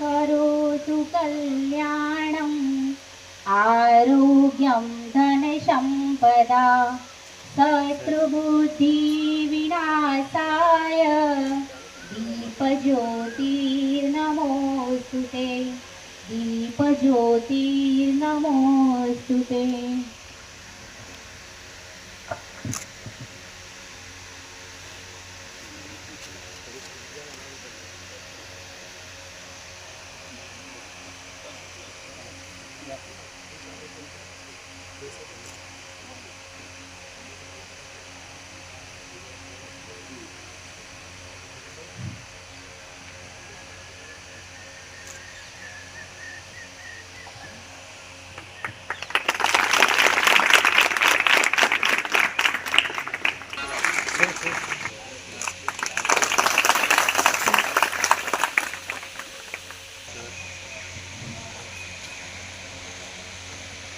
करोतु कल्याणम् आरोग्यं धनसम्पदा शत्रुबुद्धिविनाशाय दीपज्योतिर्नमोऽस्तु ते दीपज्योतिर्नमोऽस्तु ते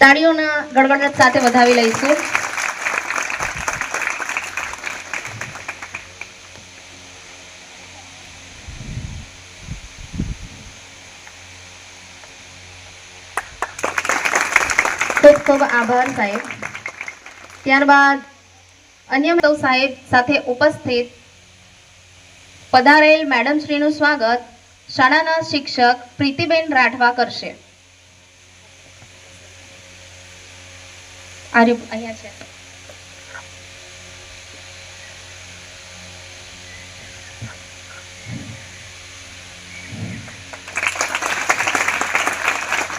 તાળીઓના ગડગડાટ સાથે વધાવી લઈશું. ખૂબ ખૂબ આભાર સાહેબ. ત્યારબાદ અન્ય સૌ સાહેબ સાથે ઉપસ્થિત પધારેલ મેડમ શ્રીનું સ્વાગત શાળાના શિક્ષક પ્રીતિબેન રાઠવા કરશે. આર્ય અહીંયા છે.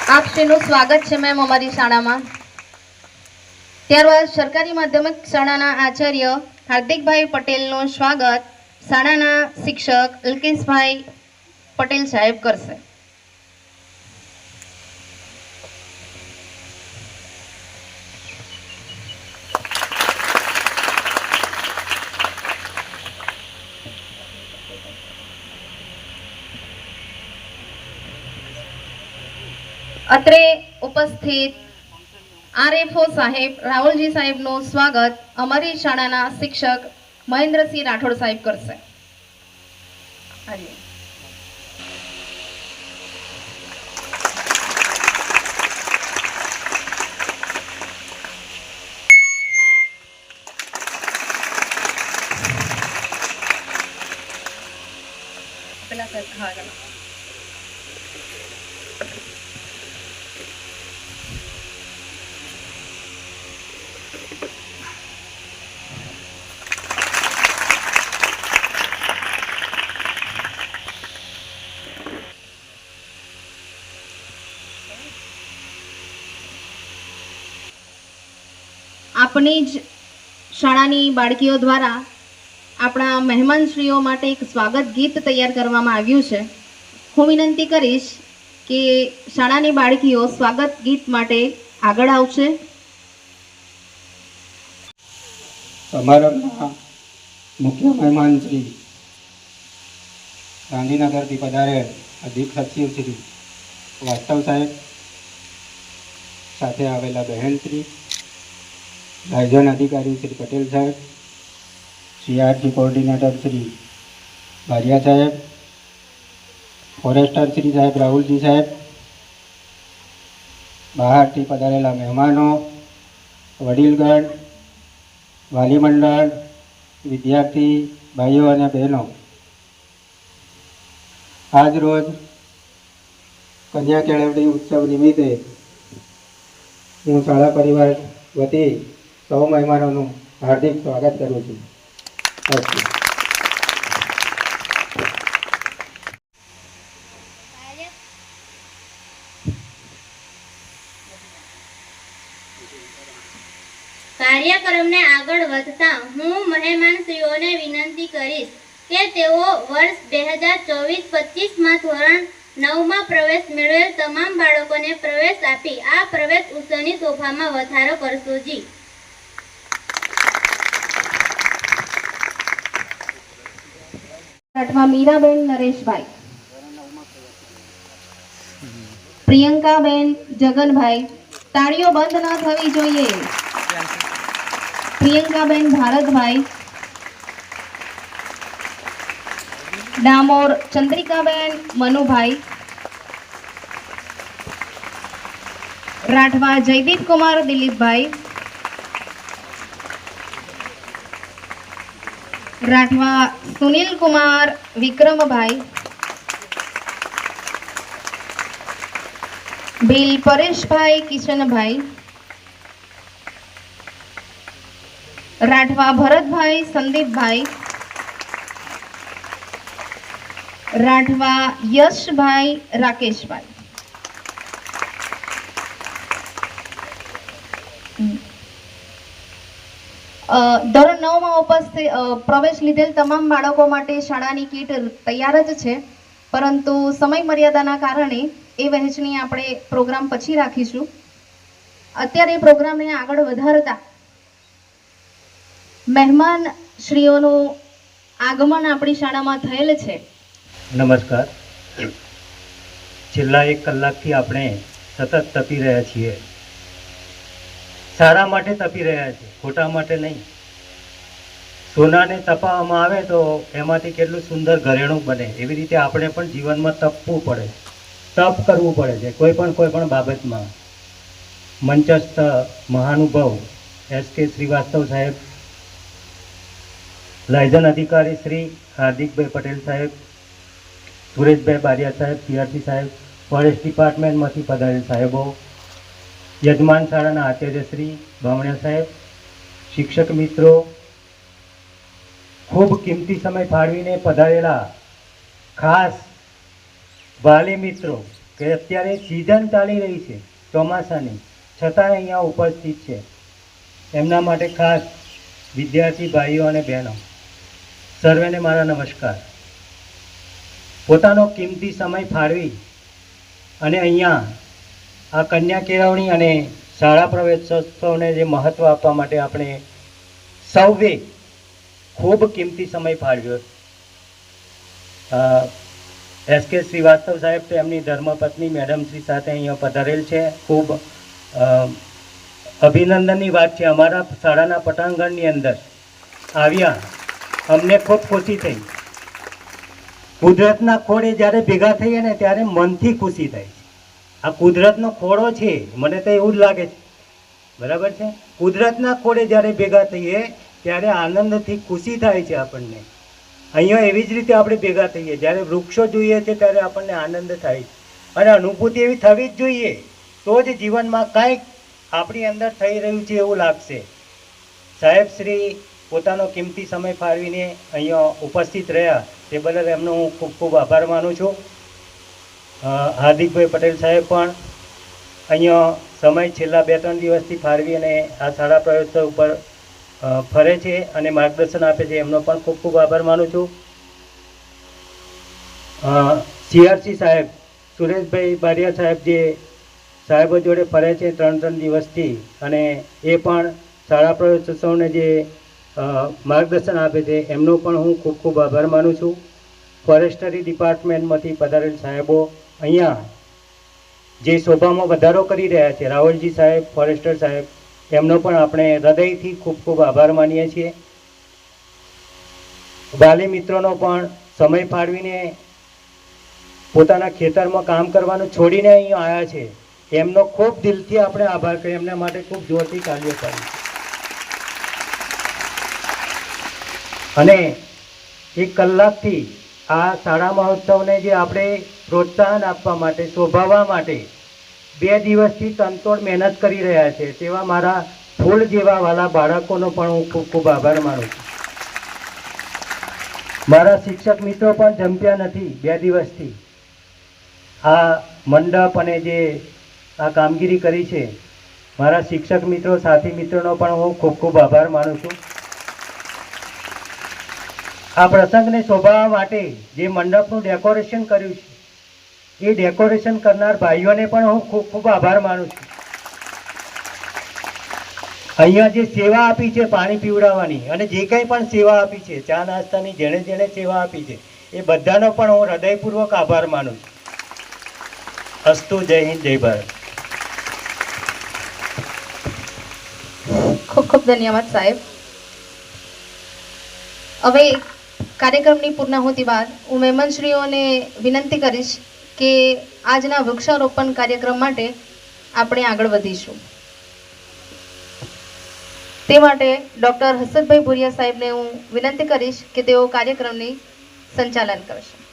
આપશ્રીનું સ્વાગત છે મેમ અમારી શાળામાં. ત્યારબાદ સરકારી માધ્યમિક શાળાના આચાર્ય હાર્દિકભાઈ પટેલનું સ્વાગત શાળાના શિક્ષક અલ્કેશભાઈ પટેલ સાહેબ કરશે. અત્રે ઉપસ્થિત આરએફઓ સાહેબ, રાહુલજી સાહેબનું સ્વાગત અમારી શાળાના શિક્ષક મહેન્દ્રસિંહ રાઠોડ સાહેબ કરશે. પેલા સાહેબ આપણી જ શાળાની બાળકીઓ દ્વારા આપણા મહેમાનશ્રીઓ માટે એક સ્વાગત ગીત તૈયાર કરવામાં આવ્યું છે. હું વિનંતી કરીશ કે શાળાની બાળકીઓ સ્વાગત ગીત માટે આગળ આવશે. સમારંભમાં મુખ્ય મહેમાન ગાંધીનગરથી પધારે અધિક સચિવ વાસ્તવ સાહેબ સાથે આવેલા બહેનશ્રી લાયઝન અધિકારી શ્રી પટેલ સાહેબ સીઆરટી કોઓર્ડિનેટર શ્રી ભારિયા સાહેબ, ફોરેસ્ટર શ્રી સાહેબ રાહુલજી સાહેબ, બહારથી પધારેલા મહેમાનો, વડીલગણ વાલી મંડળ વિદ્યાર્થી, ભાઈઓ અને બહેનો. આજ રોજ કન્યા કેળવણી ઉત્સવ નિમિત્તે હું શાળા પરિવાર વતી સૌ મહેમાનોનું હાર્દિક સ્વાગત કરું છું. કાર્યક્રમને આગળ વધતા હું મહેમાનશ્રીઓને વિનંતી કરીશ કે તેઓ વર્ષ બે હજાર ચોવીસ પચીસમાં ધોરણ નવમાં પ્રવેશ મેળવેલ તમામ બાળકોને પ્રવેશ આપી આ પ્રવેશ ઉત્સવની શોભામાં વધારો કરશો જી. આઠમાં મીરાબેન નરેશભાઈ. પ્રિયંકાબેન જગનભાઈ. તાળીઓ બંધ ન થવી જોઈએ. પ્રિયંકાબેન ભારતભાઈ. ડામોર ચંદ્રિકાબેન મનુભાઈ. રાઠવા જયદીપ કુમાર દિલીપભાઈ. રાઠવા સુનિલ કુમાર વિક્રમભાઈ. બિલ પરેશભાઈ કિશનભાઈ. રાઠવા ભરતભાઈ સંદીપભાઈ. રાઠવા યશભાઈ રાકેશભાઈ. ધોરણ નવમાં ઉપસ્થિત પ્રવેશ લીધેલ તમામ બાળકો માટે શાળાની કીટ તૈયાર જ છે. પરંતુ સમય મર્યાદાના કારણે એ વહેંચણી આપણે પ્રોગ્રામ પછી રાખીશું. અત્યારે પ્રોગ્રામને આગળ વધારતા મહેમાન શ્રીઓનું આગમન આપણી શાળામાં થયેલ છે. નમસ્કાર. છેલ્લા એક કલાકથી આપણે સતત તપી રહ્યા છીએ. સારા માટે તપી રહ્યા છે, ખોટા માટે નહીં. સોનાને તપાવવામાં આવે તો એમાંથી કેટલું સુંદર ઘરેણું બને. એવી રીતે આપણે પણ જીવનમાં તપવું પડે. તપ કરવું પડે છે, કોઈ પણ કોઈ પણ બાબતમાં. મંચસ્થ મહાનુભવ એસ કે શ્રીવાસ્તવ સાહેબ લાયઝન અધિકારી શ્રી હાર્દિકભાઈ પટેલ સાહેબ, સુરેશભાઈ બારિયા સાહેબ પીઆરસી સાહેબ, ફોરેસ્ટ ડિપાર્ટમેન્ટમાંથી પધારેલ સાહેબો યજમાન શાળાના આચાર્યશ્રી શ્રી સાહેબ, શિક્ષક મિત્રો, ખૂબ કિંમતી સમય ફાળવીને પધારેલા ખાસ વાલી મિત્રો કે અત્યારે સિઝન ચાલી રહી છે, ચોમાસાની, છતાંય અહીંયા ઉપસ્થિત છે. એમના માટે ખાસ વિદ્યાર્થી ભાઈઓ અને બહેનો, સર્વેને મારા નમસ્કાર. પોતાનો કિંમતી સમય ફાળવી અને અહીંયા આ કન્યા કેળવણી અને શાળા પ્રવેશોત્સવને જે મહત્ત્વ આપવા માટે આપણે સૌએ ખૂબ કિંમતી સમય ફાળવ્યો. એસ કે શ્રીવાસ્તવ સાહેબ તેમની ધર્મપત્ની મેડમ શ્રી સાથે અહીંયા પધારેલ છે. ખૂબ અભિનંદનની વાત છે. અમારા શાળાના પટાંગણની અંદર આવ્યા. અમને ખૂબ ખુશી થઈ. કુદરતના ખોળે જ્યારે ભેગા થઈએ ને ત્યારે મનથી ખુશી છે આ કુદરતનો ખોળો છે, મને તો એવું જ લાગે છે. બરાબર છે? કુદરતના ખોળે જ્યારે ભેગા થઈએ, ત્યારે આનંદથી ખુશી થાય છે આપણને. અહીંયા એવી જ રીતે આપણે ભેગા થઈએ. જ્યારે વૃક્ષો જોઈએ છે, ત્યારે આપણને આનંદ થાય છે. અને અનુભૂતિ એવી થવી જ જોઈએ, તો જ જીવનમાં કાંઈક આપણી અંદર થઈ રહ્યું છે એવું લાગશે. સાહેબ શ્રી પોતાનો કિંમતી સમય ફાળવીને અહીંયા ઉપસ્થિત રહ્યા. તે બદલ એમનો હું ખૂબ ખૂબ આભાર માનું છું. હાર્દિકભાઈ પટેલ સાહેબ પણ અહીંયા સમય છેલ્લા બે ત્રણ દિવસથી ફાળવી અને આ શાળા પ્રયોત્સવ ઉપર ફરે છે અને માર્ગદર્શન આપે છે. એમનો પણ ખૂબ ખૂબ આભાર માનું છું. સીઆરસી સાહેબ, સુરેશભાઈ બારિયા સાહેબ જે સાહેબો જોડે ફરે છે ત્રણ ત્રણ દિવસથી અને એ પણ શાળા પ્રવેશોત્સવને જે માર્ગદર્શન આપે છે, એમનો પણ હું ખૂબ ખૂબ આભાર માનું છું. ફોરેસ્ટરી ડિપાર્ટમેન્ટમાંથી પધારેલ સાહેબો અહીંયા જે શોભામાં વધારો કરી રહ્યા છે રાહુલજી સાહેબ, ફોરેસ્ટર સાહેબ એમનો પણ આપણે હૃદયથી ખૂબ ખૂબ આભાર માનીએ છીએ. વાલી મિત્રોનો પણ સમય ફાળવીને પોતાના ખેતરમાં કામ કરવાનું છોડીને અહીં આવ્યા છે. એમનો ખૂબ દિલથી આપણે આભાર કરીએ એમના માટે ખૂબ જોરથી કાર્ય કરી અને એક કલાકથી આ શાળા મહોત્સવને જે આપણે પ્રોત્સાહન આપવા માટે, શોભાવવા માટે બે દિવસથી તનતોડ મહેનત કરી રહ્યા છે, તેવા મારા ફૂલ જેવા વાલા બાળકોનો પણ હું ખૂબ ખૂબ આભાર માનું છું. મારા શિક્ષક મિત્રો પણ જમ્પ્યા નથી બે દિવસથી. આ મંડપ અને જે આ કામગીરી કરી છે, મારા શિક્ષક મિત્રો, સાથી મિત્રોનો પણ હું ખૂબ ખૂબ આભાર માનું છું. આ પ્રસંગને શોભાવવા માટે જે મંડપનું ડેકોરેશન કર્યું છે, એ ડેકોરેશન કરનાર ભાઈઓને પણ હું ખૂબ ખૂબ આભાર માનું છું. અહીંયા જે સેવા આપી છે પાણી પીવડાવવાની અને જે કંઈ પણ સેવા આપી છે, ચા નાસ્તાની જેણે જેણે સેવા આપી છે, એ બધાનો પણ હું હૃદયપૂર્વક આભાર માનું છું. અસ્તુ જય હિન્દ, જય ભારત. ખૂબ ખૂબ ધન્યવાદ સાહેબ. હવે કાર્યક્રમની પૂર્ણાહુતિ બાદ હું મહેમાનશ્રીઓને વિનંતી કરીશ કે આજના વૃક્ષારોપણ કાર્યક્રમ માટે આપણે આગળ વધીશું. તે માટે ડૉક્ટર હસદભાઈ ભુરિયા સાહેબને હું વિનંતી કરીશ કે તેઓ કાર્યક્રમની સંચાલન કરશે.